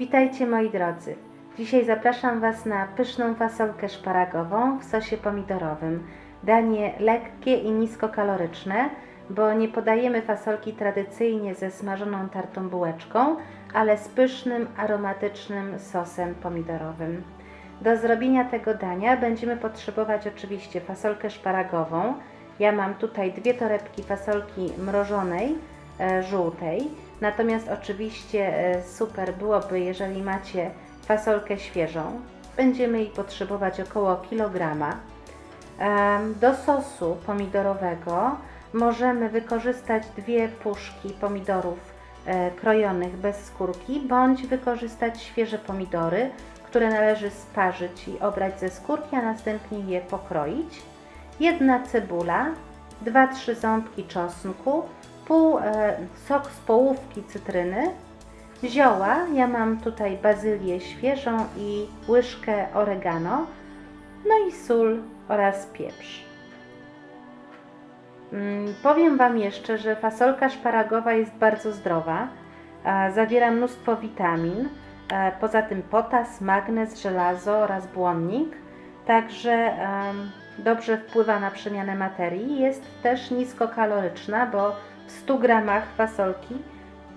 Witajcie moi drodzy. Dzisiaj zapraszam Was na pyszną fasolkę szparagową w sosie pomidorowym. Danie lekkie i niskokaloryczne, bo nie podajemy fasolki tradycyjnie ze smażoną tartą bułeczką, ale z pysznym, aromatycznym sosem pomidorowym. Do zrobienia tego dania będziemy potrzebować oczywiście fasolkę szparagową. Ja mam tutaj dwie torebki fasolki mrożonej, żółtej. Natomiast oczywiście e, super byłoby, jeżeli macie fasolkę świeżą. Będziemy jej potrzebować około kilograma. Do sosu pomidorowego możemy wykorzystać dwie puszki pomidorów e, krojonych bez skórki, bądź wykorzystać świeże pomidory, które należy sparzyć i obrać ze skórki, a następnie je pokroić. Jedna cebula, 2-3 ząbki czosnku, pół e, sok z połówki cytryny, zioła. Ja mam tutaj bazylię świeżą i łyżkę oregano, no i sól oraz pieprz. Mm, Powiem Wam jeszcze, że fasolka szparagowa jest bardzo zdrowa. a Zawiera mnóstwo witamin, e, poza tym potas, magnez, żelazo oraz błonnik. Także em, dobrze wpływa na przemianę materii. Jest też niskokaloryczna, bo w 100 gramach fasolki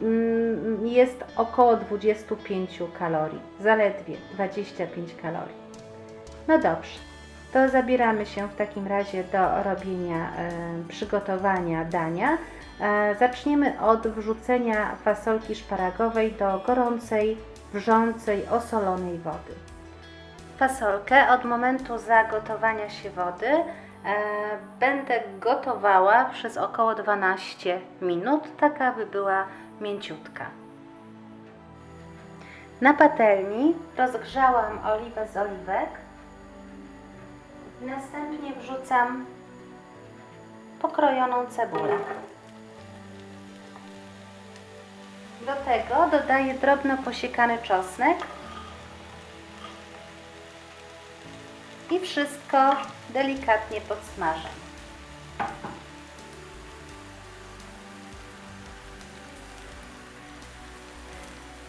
mm, jest około 25 kalorii, zaledwie 25 kalorii. No dobrze, to zabieramy się w takim razie do robienia, e, przygotowania dania. E, zaczniemy od wrzucenia fasolki szparagowej do gorącej, wrzącej, osolonej wody. Fasolkę od momentu zagotowania się wody będę gotowała przez około 12 minut, tak aby była mięciutka. Na patelni rozgrzałam oliwę z oliwek. Następnie wrzucam pokrojoną cebulę. Do tego dodaję drobno posiekany czosnek i wszystko delikatnie podsmażam.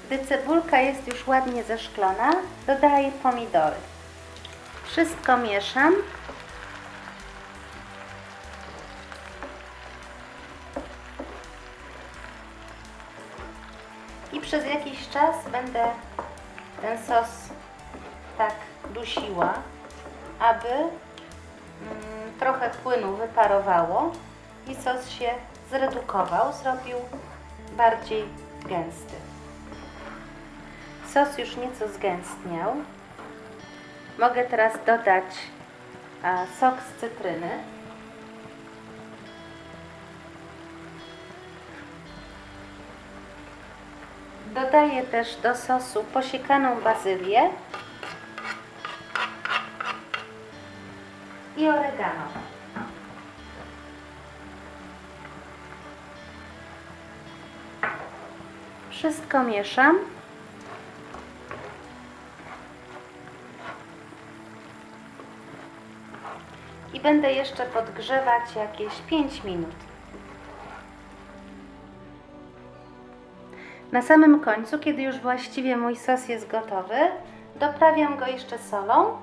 Gdy cebulka jest już ładnie zeszklona, dodaję pomidory. Wszystko mieszam. I przez jakiś czas będę ten sos tak dusiła, aby mm, trochę płynu wyparowało i sos się zredukował, zrobił bardziej gęsty. Sos już nieco zgęstniał. Mogę teraz dodać sok z cytryny. Dodaję też do sosu posiekaną bazylię i oregano. Wszystko mieszam. i będę jeszcze podgrzewać jakieś 5 minut. Na samym końcu, kiedy już właściwie mój sos jest gotowy, doprawiam go jeszcze solą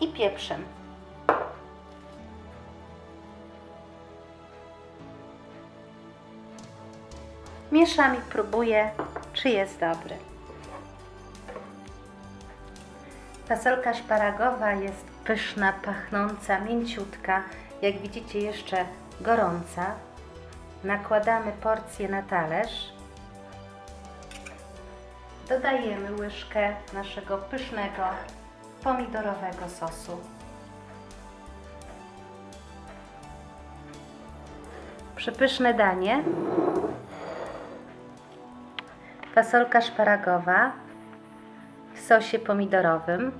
i pieprzem. Mieszam i próbuję, czy jest dobry. Fasolka szparagowa jest pyszna, pachnąca, mięciutka. Jak widzicie, jeszcze gorąca. Nakładamy porcję na talerz. Dodajemy łyżkę naszego pysznego pomidorowego sosu. Przepyszne danie. Fasolka szparagowa w sosie pomidorowym.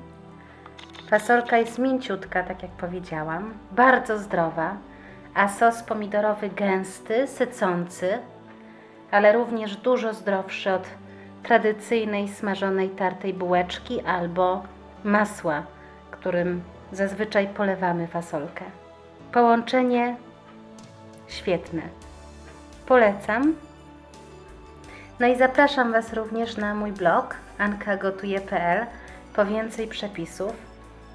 Fasolka jest mięciutka, tak jak powiedziałam, bardzo zdrowa, a sos pomidorowy gęsty, sycący, ale również dużo zdrowszy od tradycyjnej smażonej tartej bułeczki albo masła, którym zazwyczaj polewamy fasolkę. Połączenie świetne. Polecam. No i zapraszam Was również na mój blog ankagotuje.pl po więcej przepisów.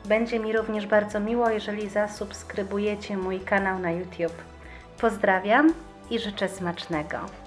Będzie mi również bardzo miło, jeżeli zasubskrybujecie mój kanał na YouTube. Pozdrawiam i życzę smacznego.